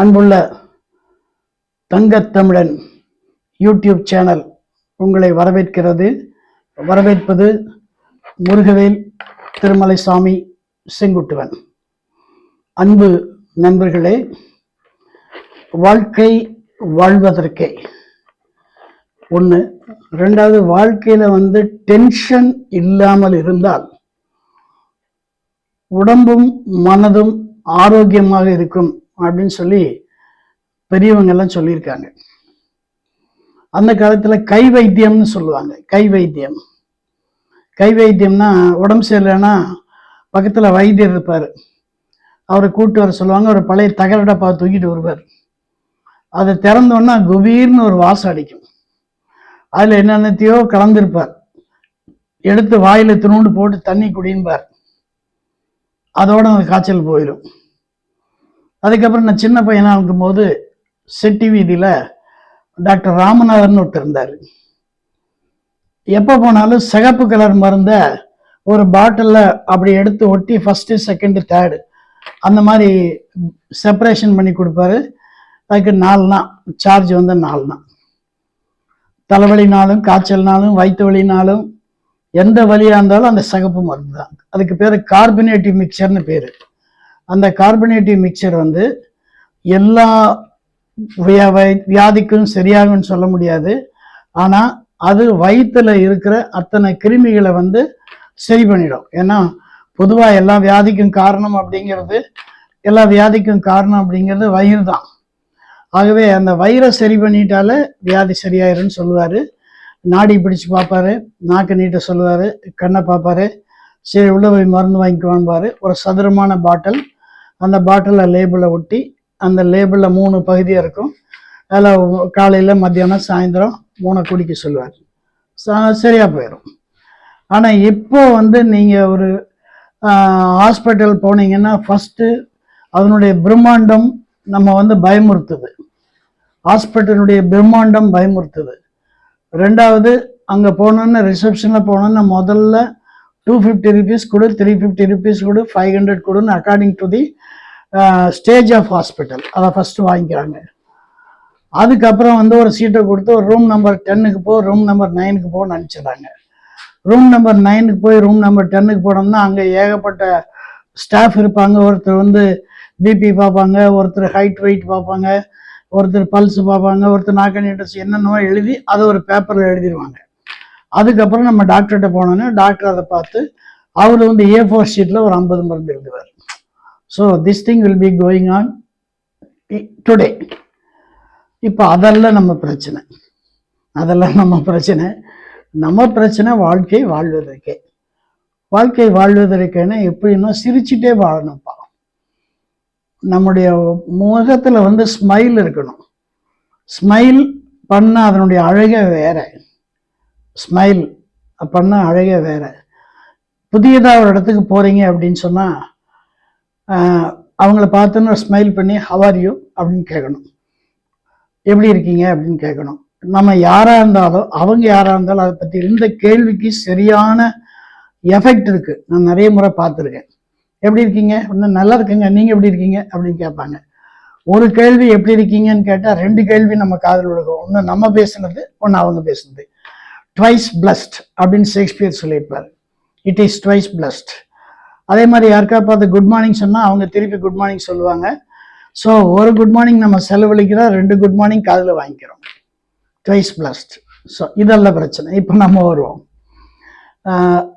அன்புள்ள Thangathamizhan YouTube channel உங்களை வரவேற்கிறது. வரவேற்பது முருகவேல் திருமலைசாமி செங்குட்டுவன். அன்பு நண்பர்களே வாழ்க்கை வாழ்வதற்கே. ஒன்று ரெண்டாவது வாழ்க்கையில் வந்து டென்ஷன் இல்லாமல் இருந்தால் உடம்பும் மனதும் ஆரோக்கியமாக இருக்கும். அப்படின்னு சொல்லி பெரியவங்க எல்லாம் சொல்லியிருக்காங்க. அந்த காலத்துல கை வைத்தியம்னு சொல்லுவாங்க. கை வைத்தியம். கை வைத்தியம்னா உடம்பு சரியில்லைன்னா பக்கத்துல வைத்தியர் இருப்பார். அவரை கூப்பிட்டு வர சொல்லுவாங்க. ஒரு பழைய தகர டப்பா தூக்கிட்டு வருவார். அதை திறந்தோன்னா குபீர்னு ஒரு வாசம் அடிக்கும். அதில் என்னென்னத்தையோ கலந்திருப்பார். எடுத்து வாயில துணுண்டு போட்டு தண்ணி குடியும்பார் அதோட அந்த காய்ச்சல் போயிடும். அதுக்கப்புறம் நான் சின்ன பையனாக இருக்கும்போது செட்டி வீதியில் டாக்டர் ராமநாதன் ஒருத்தர் இருந்தார். எப்போ போனாலும் சிகப்பு கலர் மருந்தை ஒரு பாட்டிலில் அப்படி எடுத்து ஒட்டி ஃபஸ்ட்டு செகண்டு தேர்டு அந்த மாதிரி செப்பரேஷன் பண்ணி கொடுப்பாரு. அதுக்கு நாலு நாள் சார்ஜ் வந்து நாலு நாள். தலைவலினாலும் காய்ச்சல்னாலும் வயிற்று வலினாலும் எந்த வழியாக இருந்தாலும் அந்த சிகப்பு மருந்து தான் அதுக்கு பேர் கார்பனேட்டிவ் மிக்சர்னு பேர். அந்த கார்பனேட்டிவ் மிக்சர் வந்து எல்லா வியா- வியாதிக்கும் சரியாகும்னு சொல்ல முடியாது. ஆனால் அது வயிற்றில் இருக்கிற அத்தனை கிருமிகளை வந்து சரி பண்ணிடும். ஏன்னா பொதுவாக எல்லா வியாதிக்கும் காரணம் அப்படிங்கிறது எல்லா வியாதிக்கும் காரணம் அப்படிங்கிறது வயிறு தான். ஆகவே அந்த வயிறை சரி பண்ணிட்டாலே வியாதி சரியாயிரும்னு சொல்லுவார். நாடி பிடிச்சு பார்ப்பாரு நாக்கு நீட்ட சொல்லுவார் கண்ணை பார்ப்பாரு சரி உள்ள போய் மருந்து வாங்கிக்குவான்பாரு ஒரு சதுரமான பாட்டில். அந்த பாட்டிலில் லேபிளை ஒட்டி அந்த லேபிளில் மூணு பகுதியாக இருக்கும். அதில் காலையில் மத்தியானம் சாயந்தரம் மூணை குடிக்க சொல்லுவார். சரியாக போயிடும் ஆனால் இப்போ வந்து நீங்கள் ஒரு ஹாஸ்பிட்டல் போனீங்கன்னா ஃபஸ்ட்டு அதனுடைய பிரம்மாண்டம் நம்ம வந்து பயமுறுத்துது. ஹாஸ்பிட்டலுடைய பிரம்மாண்டம் பயமுறுத்துது. ரெண்டாவது அங்கே போனோன்னு ரிசப்ஷனில் போனோன்னு முதல்ல டூ ஃபிஃப்டி ருபீஸ் கொடு த்ரீ ஃபிஃப்டி ருபீஸ் கொடு ஃபைவ் ஹண்ட்ரட் கொடுன்னு according to the stage of hospital அதை ஃபஸ்ட்டு வாங்கிக்கிறாங்க. அதுக்கப்புறம் வந்து ஒரு சீட்டை கொடுத்து ஒரு ரூம் நம்பர் டென்னுக்கு போ ரூம் நம்பர் நைனுக்கு போன்னு அனுப்பிச்சிடுறாங்க. ரூம் நம்பர் நைனுக்கு போய் ரூம் நம்பர் டென்னுக்கு போனோம்னா அங்கே ஏகப்பட்ட ஸ்டாஃப் இருப்பாங்க. ஒருத்தர் வந்து பிபி பார்ப்பாங்க ஒருத்தர் ஹைட் வெயிட் பார்ப்பாங்க ஒருத்தர் பல்ஸ் பார்ப்பாங்க ஒருத்தர் நாக்கனிட்டஸ் என்னென்னவோ எழுதி அதை ஒரு பேப்பரில் எழுதிடுவாங்க அதுக்கப்புறம் நம்ம டாக்டர்கிட்ட போனோன்னே டாக்டர் அதை பார்த்து அவர் வந்து ஏ ஃபோர் ஷீட்டில் ஒரு ஐம்பது மருந்து எழுதுவார். So this thing will be going on today இப்போ அதெல்லாம் நம்ம பிரச்சனை. அதெல்லாம் நம்ம பிரச்சனை. நம்ம பிரச்சனை வாழ்க்கை வாழ்வதற்கே. வாழ்க்கை வாழ்வதற்கேன்னா எப்படின்னா சிரிச்சுட்டே வாழணும்ப்பா. நம்முடைய முகத்தில் வந்து ஸ்மைல் இருக்கணும். ஸ்மைல் பண்ண அதனுடைய அழகை வேற. ஸ்மைல் அப்படின்னா அழகே வேற. புதியதாக ஒரு இடத்துக்கு போகிறீங்க அப்படின்னு சொன்னால் அவங்கள பார்த்தோன்னு ஸ்மைல் பண்ணி ஹவர் அப்படின்னு கேட்கணும். எப்படி இருக்கீங்க? அப்படின்னு கேட்கணும். நம்ம யாராக இருந்தாலும் அவங்க யாராக இருந்தாலும் அதை பற்றி இந்த கேள்விக்கு சரியான எஃபெக்ட் இருக்குது நான் நிறைய முறை பார்த்துருக்கேன். எப்படி இருக்கீங்க? இன்னும் நல்லா இருக்குங்க. நீங்கள் எப்படி இருக்கீங்க? அப்படின்னு கேட்பாங்க. ஒரு கேள்வி எப்படி இருக்கீங்கன்னு கேட்டால் ரெண்டு கேள்வி நம்ம காதில் விழுகும். ஒன்று நம்ம பேசுனது ஒன்று அவங்க பேசுனது. ட்வைஸ் பிளஸ்ட் அப்படின்னு ஷேக்ஸ்பியர் சொல்லியிருப்பார். இட் இஸ் ட்வைஸ் பிளஸ்ட் அதே மாதிரி யாருக்கா பார்த்து குட் மார்னிங் சொன்னால் அவங்க திருப்பி குட் மார்னிங் சொல்லுவாங்க. ஸோ ஒரு குட் மார்னிங் நம்ம செலவழிக்கிறோம் ரெண்டு குட் மார்னிங் காதில் வாங்கிக்கிறோம். ட்வைஸ் பிளஸ்ட் ஸோ இதெல்லாம் பிரச்சனை. இப்போ நம்ம வருவோம்.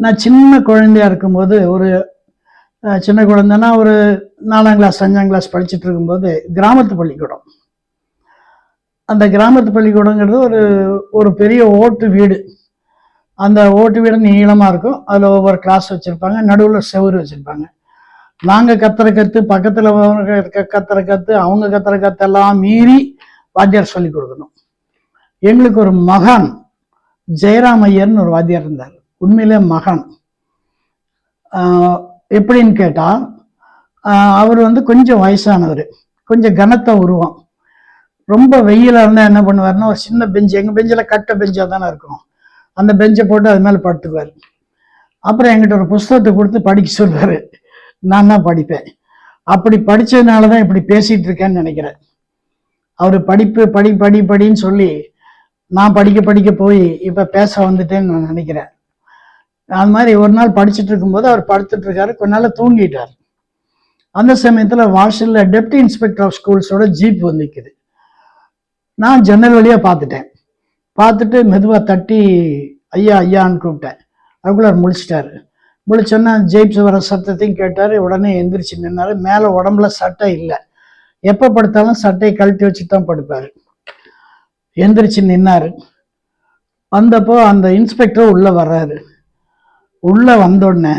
நான் சின்ன குழந்தையா இருக்கும்போது ஒரு சின்ன குழந்தைன்னா ஒரு நாலாம் கிளாஸ் அஞ்சாம் கிளாஸ் படிச்சுட்டு இருக்கும்போது கிராமத்து பள்ளிக்கூடம். அந்த கிராமத்து பள்ளிக்கூடங்கிறது ஒரு ஒரு பெரிய ஓட்டு வீடு. அந்த ஓட்டு வீடு நீளமாக இருக்கும். அதில் ஒவ்வொரு கிளாஸ் வச்சுருப்பாங்க. நடுவில் செவுரு வச்சுருப்பாங்க. நாங்கள் கத்துற கற்று பக்கத்தில் கத்துற கற்று அவங்க கத்துற கத்தெல்லாம் மீறி வாத்தியார் சொல்லி கொடுக்கணும். எங்களுக்கு ஒரு மகான் ஜெயராம் ஐயர்னு ஒரு வாத்தியார் இருந்தார். உண்மையிலே மகான். எப்படின்னு கேட்டால் அவர் வந்து கொஞ்சம் வயசானவர். கொஞ்சம் கனத்த உருவம். ரொம்ப வெயிலாக இருந்தால் என்ன பண்ணுவாருன்னா ஒரு சின்ன பெஞ்சு எங்கள் பெஞ்சில் கட்ட பெஞ்சாக தானே இருக்கும். அந்த பெஞ்சை போட்டு அது மேலே படுத்துக்குவார் அப்புறம் எங்கிட்ட ஒரு புஸ்தகத்தை கொடுத்து படிக்க சொல்வார் நான் தான் படிப்பேன். அப்படி படித்ததுனால தான் இப்படி பேசிகிட்டு இருக்கேன்னு நினைக்கிறேன். அவர் படிப்பு படி படி படின்னு சொல்லி நான் படிக்க படிக்க போய் இப்போ பேச வந்துட்டேன்னு நான் நினைக்கிறேன். அது மாதிரி ஒரு நாள் படிச்சுட்டு இருக்கும்போது அவர் படுத்துட்டு இருக்காரு. கொஞ்ச நாள் தூங்கிட்டார். அந்த சமயத்தில் வாஷலில் டெப்டி இன்ஸ்பெக்டர் ஆஃப் ஸ்கூல்ஸோட ஜீப் வந்து நிக்குது. நான் ஜன்னல் வழியாக பார்த்துட்டேன். பார்த்துட்டு மெதுவாக தட்டி ஐயா ஐயான்னு கூப்பிட்டேன். அதுக்குள்ள முழிச்சிட்டாரு. முழிச்சோன்னா ஜெயிப்ஸ் வர சத்தத்தையும் கேட்டார். உடனே எந்திரிச்சு நின்னார். மேலே உடம்புல சட்டை இல்லை. எப்போ படுத்தாலும் சட்டையை கழட்டி வச்சு தான் படுப்பார். எந்திரிச்சு நின்னார். வந்தப்போ அந்த இன்ஸ்பெக்டர் உள்ளே வர்றாரு. உள்ளே வந்தோடனே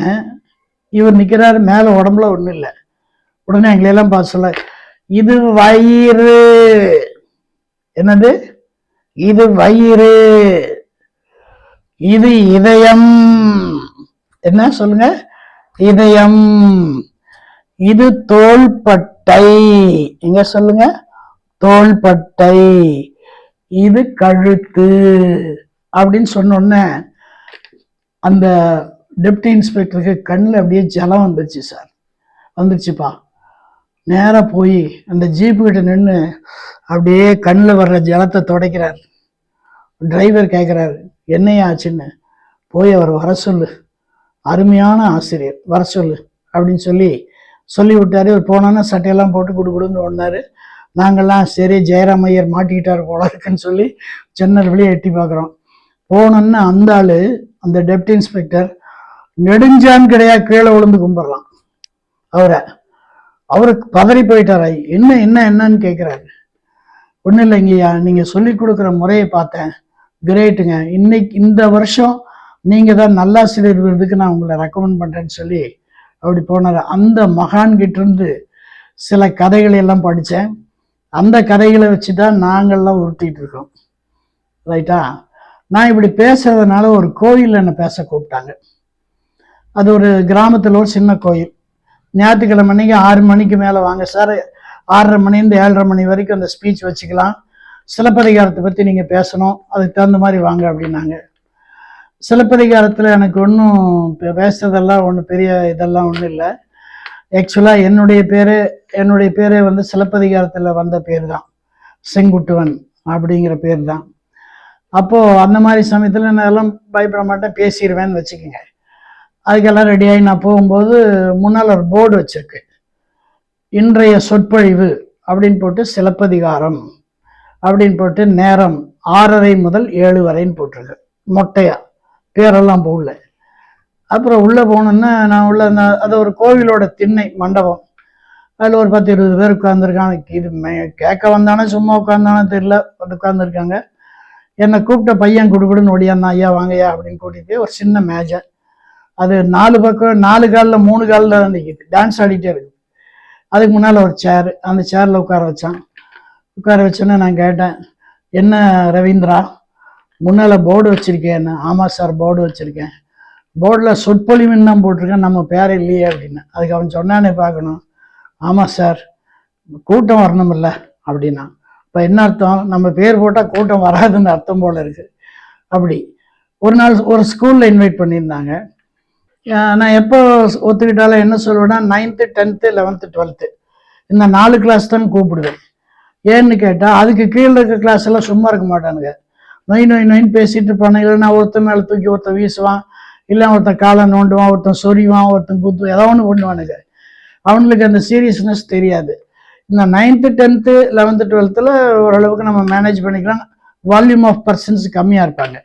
இவர் நிற்கிறாரு மேலே உடம்புல ஒன்றும் இல்லை. உடனே எங்களையெல்லாம் பார்த்து சொல்ல இது வயிறு. என்னது? இது வயிறு. இது இதயம். என்ன சொல்லுங்க? இதயம். இது தோள்பட்டை. எங்க சொல்லுங்க. தோள்பட்டை. இது கழுத்து. அப்படின்னு சொன்ன அந்த டெப்டி இன்ஸ்பெக்டருக்கு கண்ணில் அப்படியே ஜலம் வந்துச்சு சார். வந்துருச்சுப்பா. நேராக போய் அந்த ஜீப்பு கிட்ட நின்று அப்படியே கண்ணில் வர்ற ஜலத்தை துடைக்கிறார். டிரைவர் கேட்குறாரு என்னையா ஆச்சுன்னு? போய் அவர் வர சொல்லு. அருமையான ஆசிரியர். வர சொல்லு. அப்படின்னு சொல்லி சொல்லி விட்டார் இவர் போனோன்னா சட்டையெல்லாம் போட்டு கொடு கொடுன்னு ஓடினார். நாங்கள்லாம் சரி ஜெயராம் ஐயர் மாட்டிக்கிட்டார் போல இருக்குன்னு சொல்லி ஜன்னல் வெளியே எட்டி பார்க்குறோம் போனோன்னு அந்த ஆள் அந்த டெப்டி இன்ஸ்பெக்டர் நெடுஞ்சான் கிடையாது கீழே விழுந்து கும்பிட்றான் அவரை. அவருக்கு பதறி போயிட்டாரா? என்ன என்ன என்னன்னு கேட்குறாரு ஒன்றும் இல்லைங்கய்யா நீங்கள் சொல்லி கொடுக்குற முறையை பார்த்தேன். கிரேட்டுங்க. இன்னைக்கு இந்த வருஷம் நீங்கள் தான் நல்லாசிரியர் விருதுக்கு நான் உங்களை ரெக்கமெண்ட் பண்ணுறேன்னு சொல்லி அப்படி போனார். அந்த மகான் இருந்து சில கதைகளை எல்லாம் படித்தேன் அந்த கதைகளை வச்சு தான் நாங்கள்லாம் உறுத்திட்டு இருக்கோம். ரைட்டா நான் இப்படி பேசுறதுனால ஒரு கோயில் என்னை பேச கூப்பிட்டாங்க. அது ஒரு கிராமத்தில் ஒரு சின்ன கோயில். ஞாயிற்றுக்கிழமை அன்னைக்கு ஆறு மணிக்கு மேலே வாங்க சார். ஆறரை மணிலேருந்து ஏழரை மணி வரைக்கும் அந்த ஸ்பீச் வச்சுக்கலாம். சிலப்பதிகாரத்தை பற்றி நீங்கள் பேசணும். அதுக்கு தகுந்த மாதிரி வாங்க அப்படின்னாங்க. சிலப்பதிகாரத்தில் எனக்கு ஒன்றும் பேசுறதெல்லாம் ஒன்றும் பெரிய இதெல்லாம் ஒன்றும் இல்லை. ஆக்சுவலாக என்னுடைய பேர் என்னுடைய பேரே வந்து சிலப்பதிகாரத்தில் வந்த பேர் தான் செங்குட்டுவன் அப்படிங்கிற பேர் தான் அப்போது அந்த மாதிரி சமயத்தில் நான் எல்லாம் பயப்பட மாட்டேன். பேசிடுவேன்னு வச்சுக்கோங்க. அதுக்கெல்லாம் ரெடியாகி நான் போகும்போது முன்னால் ஒரு போர்டு வச்சிருக்கு. இன்றைய சொற்பொழிவு அப்படின்னு போட்டு சிலப்பதிகாரம் அப்படின்னு போட்டு நேரம் ஆறரை முதல் ஏழு வரைன்னு போட்டிருக்கு. மொட்டையா. பேரெல்லாம் போகல அப்புறம் உள்ளே போனோன்னா நான் உள்ள அந்த- அது ஒரு கோவிலோட திண்ணை மண்டபம். அதில் ஒரு பத்து இருபது பேர் உட்காந்துருக்காங்க இது மே- கேட்க வந்தானே சும்மா உட்காந்தானே தெரியல. வந்து உட்காந்துருக்காங்க என்னை கூப்பிட்ட பையன் குடுகுடுன்னு ஓடியாந்தான் ஐயா வாங்கய்யா அப்படின்னு கூட்டிட்டு ஒரு சின்ன மேஜை அது நாலு பக்கம் நாலு காலில் மூணு காலில் நிற்கிது டான்ஸ் ஆடிட்டே இருக்கு அதுக்கு முன்னால் ஒரு சேர் அந்த சேரில் உட்கார வச்சான். உட்கார வச்சோன்னே நான் கேட்டேன் என்ன ரவீந்திரா முன்னால் போர்டு வச்சுருக்கேன் ஆமாம் சார் போர்டு வச்சுருக்கேன். போர்டில் சொற்பொழிவுன்னு தான் போட்டிருக்கேன் நம்ம பேர் இல்லையே அப்படின்னு. அதுக்கு அவன் சொன்னானே பார்க்கணும். ஆமாம் சார் கூட்டம் வரணுமில்ல அப்படின்னா. இப்போ என்ன அர்த்தம்? நம்ம பேர் போட்டால் கூட்டம் வராதுன்னு அர்த்தம் போல் இருக்குது அப்படி. ஒரு நாள் ஒரு ஸ்கூலில் இன்வைட் பண்ணியிருந்தாங்க. நான் எப்போ ஒத்துக்கிட்டாலும் என்ன சொல்லுவேன்னா நைன்த்து டென்த்து லெவன்த்து டுவெல்த்து இந்த நாலு கிளாஸ் தான் கூப்பிடுவேன். ஏன்னு கேட்டால் அதுக்கு கீழே இருக்க கிளாஸ் எல்லாம் சும்மா இருக்க மாட்டானுங்க. நொய் நொய் நொயின்னு பேசிட்டு இருப்பானுங்க. இல்லைன்னா ஒருத்தன் மேலே தூக்கி ஒருத்தன் வீசுவான். இல்லை ஒருத்தன் காலை நோண்டுவான் ஒருத்தன் சொறிவான் ஒருத்தன் குத்துவான் ஏதோ ஒன்று பண்ணுவானுங்க. அவனுக்கு அந்த சீரியஸ்னஸ் தெரியாது. இந்த நைன்த்து டென்த்து லெவன்த்து டுவெல்த்தில் ஓரளவுக்கு நம்ம மேனேஜ் பண்ணிக்கலாம். வால்யூம் ஆஃப் பர்சன்ஸ் கம்மியாக இருப்பாங்க.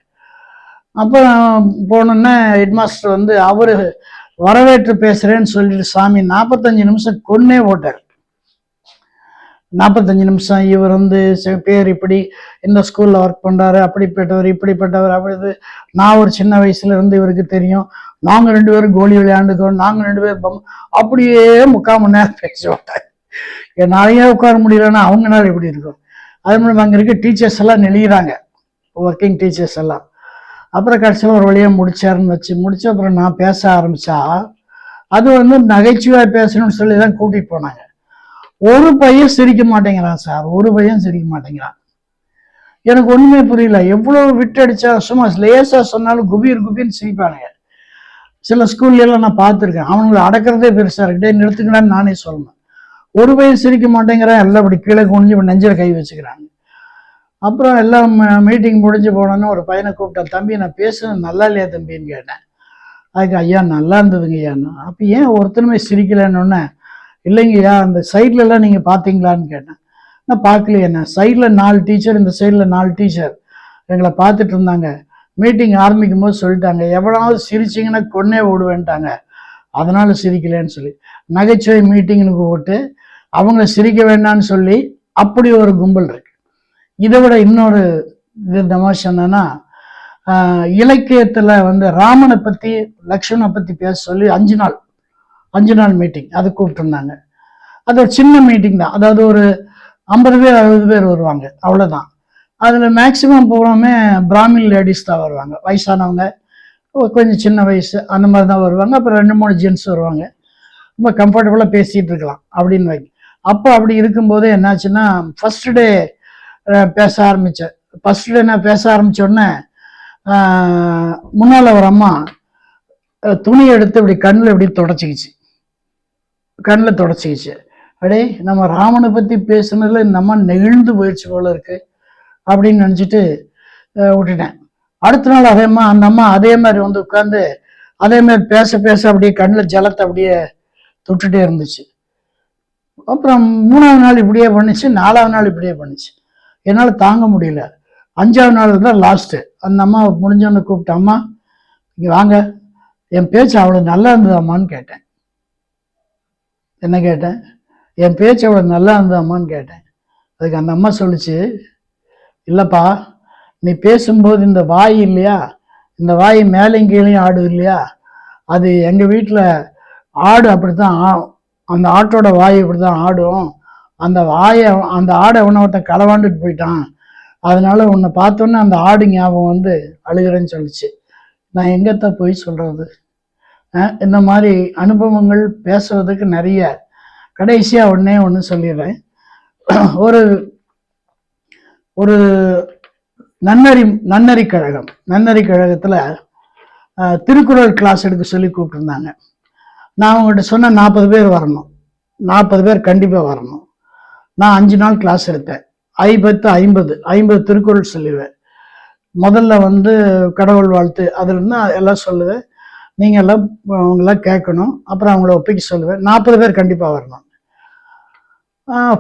அப்புறம் போனோன்னே ஹெட்மாஸ்டர் வந்து அவர் வரவேற்று பேசுகிறேன்னு சொல்லிட்டு சாமி நாற்பத்தஞ்சு நிமிஷம் கொன்னே போட்டார் நாற்பத்தஞ்சு நிமிஷம் இவர் வந்து சில பேர் இப்படி இந்த ஸ்கூலில் ஒர்க் பண்ணுறாரு அப்படிப்பட்டவர் இப்படிப்பட்டவர் அப்படி இது. நான் ஒரு சின்ன வயசுல இருந்து இவருக்கு தெரியும். நாங்கள் ரெண்டு பேரும் கோலி விளையாண்டுக்கிறோம். நாங்கள் ரெண்டு பேரும் பம் அப்படியே முக்கால் மணி நேரம் பேசுவாங்க என்னாலேயே உட்கார முடியலன்னா அவங்க நேரம் இப்படி இருக்கும் அது மூலம் அங்கே இருக்க டீச்சர்ஸ் எல்லாம் நெளிகிறாங்க ஒர்க்கிங் டீச்சர்ஸ் எல்லாம். அப்புறம் கடைசியில் ஒரு வழியாக முடிச்சாருன்னு வச்சு முடிச்ச அப்புறம் நான் பேச ஆரம்பிச்சா அது வந்து நகைச்சுவையாக பேசணும்னு சொல்லி தான் கூட்டிகிட்டு போனாங்க. ஒரு பையன் சிரிக்க மாட்டேங்கிறான் சார். ஒரு பையன் சிரிக்க மாட்டேங்கிறான். எனக்கு ஒண்ணுமே புரியல. எவ்வளவு விட்டடிச்சா சும்மா லேசா சொன்னாலும் குபீர் குபீர்னு சிரிப்பானுங்க. சில ஸ்கூல்லாம் நான் பார்த்துருக்கேன். அவனுங்களை அடக்கிறதே பெருசா இருக்கிட்டே நிறுத்துக்கலான்னு நானே சொல்லணும். ஒரு பையன் சிரிக்க மாட்டேங்கிறான். எல்லாம் அப்படி கீழே குனிஞ்சு நெஞ்சில் கை வச்சுக்கிறாங்க. அப்புறம் எல்லாம் மீட்டிங் முடிஞ்சு போனோன்னு ஒரு பையனை கூப்பிட்டேன் தம்பி நான் பேசுனது நல்லா இல்லையா தம்பின்னு கேட்டேன். அதுக்கு ஐயா நல்லா இருந்ததுங்க ஐயான்னு அப்போ ஏன் ஒருத்தனுமே சிரிக்கலன்னு இல்லைங்கய்யா அந்த சைட்லலாம் நீங்கள் பார்த்தீங்களான்னு கேட்டேன். நான் பார்க்கலையே என்ன சைடில் நாலு டீச்சர் இந்த சைடில் நாலு டீச்சர் எங்களை பார்த்துட்டு இருந்தாங்க. மீட்டிங் ஆரம்பிக்கும் போது சொல்லிட்டாங்க எவ்வளவு சிரிச்சிங்கன்னா கொன்னே ஓடுவேன்ட்டாங்க அதனால் சிரிக்கலைன்னு சொல்லி. நகைச்சுவை மீட்டிங்னு கூப்பிட்டு அவங்கள சிரிக்க வேண்டாம்னு சொல்லி அப்படி ஒரு கும்பல் இருக்கு. இதை விட இன்னொரு விதமாக சொன்னேன்னா இலக்கியத்தில் வந்து ராமனை பற்றி லக்ஷ்மணனை பற்றி பேச சொல்லி அஞ்சு நாள் அஞ்சு நாள் மீட்டிங் அது கூப்பிட்டுருந்தாங்க. அது ஒரு சின்ன மீட்டிங் தான். அதாவது ஒரு ஐம்பது பேர் அறுபது பேர் வருவாங்க. அவ்வளோதான் அதில் மேக்சிமம் போகாமே பிராமின் லேடிஸ் தான் வருவாங்க. வயசானவங்க கொஞ்சம் சின்ன வயசு அந்த மாதிரி தான் வருவாங்க. அப்புறம் ரெண்டு மூணு ஜென்ஸ் வருவாங்க. ரொம்ப கம்ஃபர்டபுளாக பேசிகிட்டு இருக்கலாம் அப்படின்னு வைங்க. அப்போ அப்படி இருக்கும்போது என்னாச்சுன்னா ஃபஸ்ட்டு டே பேச ஆரம்பித்தேன் ஃபஸ்ட்டு நான் பேச ஆரம்பித்தோடனே உடனே ஒரு அம்மா துணி எடுத்து இப்படி கண்ணில் இப்படி தொடச்சிக்கிச்சு. கண்ணில் தொடச்சிக்கிச்சு. அப்படியே நம்ம ராமனை பற்றி பேசுனதுல இந்த அம்மா நெகிழ்ந்து போயிடுச்சு போல இருக்கு அப்படின்னு நினச்சிட்டு விட்டுட்டேன். அடுத்த நாள் அதே அம்மா அந்த அம்மா அதே மாதிரி வந்து உட்காந்து அதே மாதிரி பேச பேச அப்படியே கண்ணில் ஜலத்தை அப்படியே தொட்டுட்டே இருந்துச்சு. அப்புறம் மூணாவது நாள் இப்படியே பண்ணுச்சு நாலாவது நாள் இப்படியே பண்ணுச்சு. என்னால் தாங்க முடியல. அஞ்சாவது நாள் தான் லாஸ்ட்டு அந்த அம்மா முடிஞ்சோன்னு கூப்பிட்ட அம்மா இங்கே வாங்க. என் பேச்சு அவ்வளோ நல்லா இருந்ததாம்மான்னு கேட்டேன். என்ன கேட்டேன்? என் பேச்சு அவ்வளோ நல்லா இருந்ததாம்மான்னு கேட்டேன். அதுக்கு அந்த அம்மா சொல்லுச்சு இல்லைப்பா நீ பேசும்போது இந்த வாய் இல்லையா? இந்த வாய் மேலையும் கீழையும் ஆடு இல்லையா? அது எங்கள் வீட்டில் ஆடு அப்படித்தான் ஆ- அந்த ஆட்டோட வாய் இப்படி தான் ஆடும். அந்த வாயை அந்த ஆடை உன்னை ஒருத்தன் களவாண்டுட்டு போயிட்டான். அதனால உன்னை பார்த்தோன்னே அந்த ஆடு ஞாபகம் வந்து அழுகிறேன்னு சொல்லிச்சு. நான் எங்கத்த போய் சொல்கிறது இந்த மாதிரி அனுபவங்கள் பேசுறதுக்கு நிறைய கடைசியாக ஒன்றே ஒன்று சொல்லிடுறேன். ஒரு ஒரு நன்னறி நன்னறி கழகம் நன்னறி கழகத்தில் திருக்குறள் கிளாஸ் எடுக்க சொல்லி கூப்பிட்டுருந்தாங்க. நான் அவங்ககிட்ட சொன்ன நாற்பது பேர் வரணும். நாற்பது பேர் கண்டிப்பாக வரணும். நான் அஞ்சு நாள் கிளாஸ் எடுத்தேன். ஐம்பத்து ஐம்பது ஐம்பது திருக்குறள் சொல்லுவேன் முதல்ல வந்து கடவுள் வாழ்த்து அதில் இருந்து எல்லாம் சொல்லுவேன். நீங்கள் எல்லாம் அவங்களாம் கேட்கணும். அப்புறம் அவங்கள ஒப்பிக்க சொல்லுவேன். நாற்பது பேர் கண்டிப்பாக வரணும்.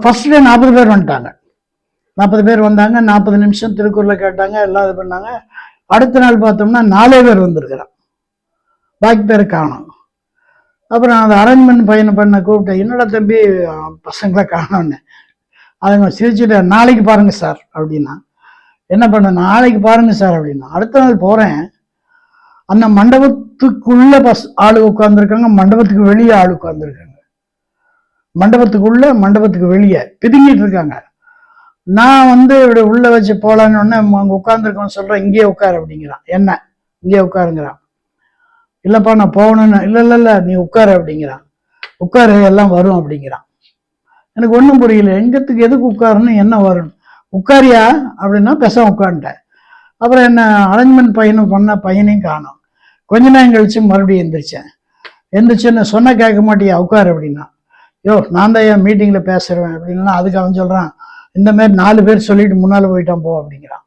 ஃபர்ஸ்ட் டே நாற்பது பேர் வந்துட்டாங்க. நாற்பது பேர் வந்தாங்க நாற்பது நிமிஷம் திருக்குறளை கேட்டாங்க எல்லாம் இது பண்ணாங்க. அடுத்த நாள் பார்த்தோம்னா நாலே பேர் வந்திருக்கிறான். பாக்கி பேர் காணும். அப்புறம் அந்த அரேஞ்ச்மெண்ட் பையனை பண்ண கூப்பிட்டேன். என்னடா தம்பி பசங்களை காணோன்னு அவங்க சிரிச்சுட்டு நாளைக்கு பாருங்க சார் அப்படின்னா. என்ன பண்ண நாளைக்கு பாருங்க சார் அப்படின்னா. அடுத்த நாள் போறேன். அந்த மண்டபத்துக்குள்ள பஸ் ஆளு உட்காந்துருக்காங்க மண்டபத்துக்கு வெளியே ஆள் உட்காந்துருக்காங்க மண்டபத்துக்குள்ள மண்டபத்துக்கு வெளியே பிதுங்கிட்டு இருக்காங்க. நான் வந்து இப்படி உள்ள வச்சு போலான்னு உடனே அங்கே உட்காந்துருக்கோம் சொல்கிறேன் இங்கேயே உட்காரு அப்படிங்கிறான். என்ன? இங்கேயே உட்காருங்கிறான். இல்லைப்பா நான் போகணும்னு இல்லை இல்லை இல்லை நீ உட்காரு அப்படிங்கிறான். உட்காரு எல்லாம் வரும் அப்படிங்கிறான். எனக்கு ஒன்றும் புரியல. எங்கத்துக்கு எதுக்கு உட்காருன்னு என்ன வரணும்? உட்காரியா? அப்படின்னா பேசாம உட்காந்துட்டேன் அப்புறம் என்ன அரேஞ்ச்மெண்ட் பையனும் பண்ண பையனையும் காணோம். கொஞ்ச நேரம் கழிச்சு மறுபடியும் எந்திரிச்சேன். எந்திரிச்சுன்னு சொன்ன கேட்க மாட்டியா? உட்காரு அப்படின்னா. யோ நான் தான் என் மீட்டிங்கில் பேசுகிறேன் அப்படின்னா அதுக்கு அவன் சொல்கிறான் இந்த மாதிரி நாலு பேர் சொல்லிட்டு முன்னால் போயிட்டான் போ அப்படிங்கிறான்.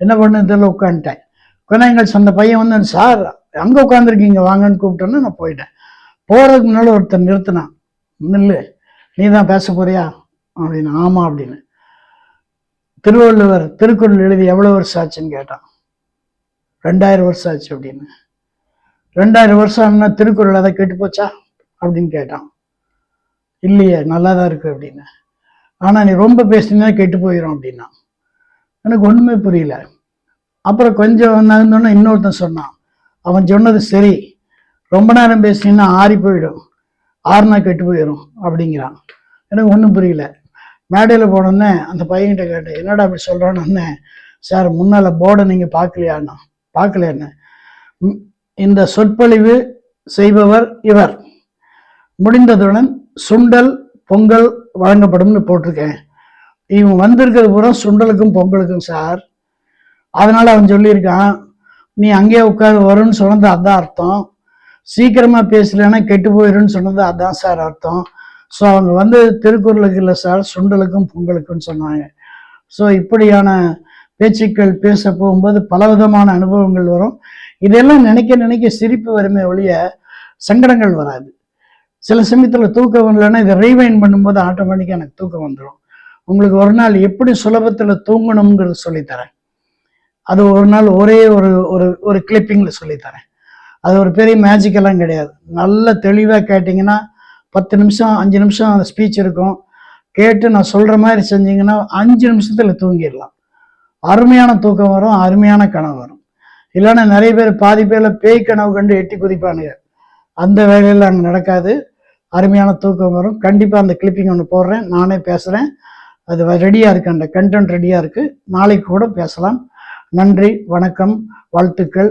என்ன பண்ண இதில் உட்காந்துட்டேன். கொஞ்ச நேரம் கழிச்சு அந்த பையன் வந்து சார் அங்கே உட்காந்துருக்கீங்க வாங்கன்னு கூப்பிட்டோன்னு நான் போயிட்டேன். போகிறதுக்கு முன்னால் ஒருத்தர் நிறுத்தினான். நில்லு. நீ தான் பேச போறியா? அப்படின்னு ஆமா அப்படின்னு. திருவள்ளுவர் திருக்குறள் எழுதி எவ்வளவு வருஷம் ஆச்சுன்னு கேட்டான். ரெண்டாயிரம் வருஷம் ஆச்சு அப்படின்னு. ரெண்டாயிரம் வருஷம் ஆனா திருக்குறள் அதை கெட்டு போச்சா? அப்படின்னு கேட்டான். இல்லையே நல்லா தான் இருக்கு அப்படின்னு. ஆனா நீ ரொம்ப பேசினா கெட்டு போயிடும் அப்படின்னா. எனக்கு ஒண்ணுமே புரியல. அப்புறம் கொஞ்சம் நகர்ந்தோன்னே இன்னொருத்தன் சொன்னான். அவன் சொன்னது சரி. ரொம்ப நேரம் பேசினீங்கன்னா ஆறி போயிடும். ஆறுனா கெட்டு போயிடும் அப்படிங்கிறான். எனக்கு ஒன்றும் புரியல. மேடையில் போனோன்னே அந்த பையன்கிட்ட கேட்டேன் என்னடா அப்படி சொல்கிறான்னு சார் முன்னால் போர்டை நீங்கள் பார்க்கலையாண்ணா. பார்க்கலையாண்ணே. இந்த சொற்பொழிவு செய்பவர் இவர். முடிந்ததுடன் சுண்டல் பொங்கல் வழங்கப்படும்னு போட்டிருக்கேன். இவன் வந்திருக்கிறது பூரா சுண்டலுக்கும் பொங்கலுக்கும் சார். அதனால் அவன் சொல்லியிருக்கான் நீ அங்கேயே உட்காந்து வரும்னு சொன்னது அதான் அர்த்தம். சீக்கிரமா பேசலைன்னா கெட்டு போயிருன்னு சொன்னது அதான் சார் அர்த்தம். ஸோ அவங்க வந்து திருக்குறளுக்கு இல்லை சார் சுண்டலுக்கும் பொங்கலுக்கும் சொன்னாங்க. ஸோ இப்படியான பேச்சுக்கள் பேச போகும்போது பலவிதமான அனுபவங்கள் வரும். இதெல்லாம் நினைக்க நினைக்க சிரிப்பு வருமே ஒழிய சங்கடங்கள் வராது. சில சமயத்தில் தூக்கம் வரலன்னா இதை ரீவைன் பண்ணும்போது ஆட்டோமேட்டிக்காக எனக்கு தூக்கம் வந்துடும் உங்களுக்கு ஒரு நாள் எப்படி சுலபத்தில் தூங்கணுங்கிறது சொல்லித்தரேன். அது ஒரு நாள் ஒரே ஒரு ஒரு ஒரு கிளிப்பிங்கில் சொல்லித்தரேன். அது ஒரு பெரிய மேஜிக்கெல்லாம் கிடையாது. நல்ல தெளிவாக கேட்டிங்கன்னா பத்து நிமிஷம் அஞ்சு நிமிஷம் அந்த ஸ்பீச் இருக்கும். கேட்டு நான் சொல்கிற மாதிரி செஞ்சீங்கன்னா அஞ்சு நிமிஷத்தில் தூங்கிடலாம். அருமையான தூக்கம் வரும் அருமையான கனவு வரும். இல்லைன்னா நிறைய பேர் பாதி பேரில் பேய் கனவு கண்டு எட்டி குதிப்பானுங்க. அந்த வேலையில் அங்கே நடக்காது. அருமையான தூக்கம் வரும். கண்டிப்பாக அந்த கிளிப்பிங் ஒன்று போடுறேன். நானே பேசுகிறேன் அது ரெடியாக இருக்கு அந்த கண்டென்ட் ரெடியாக இருக்குது நாளைக்கு கூட பேசலாம். நன்றி வணக்கம் வாழ்த்துக்கள்.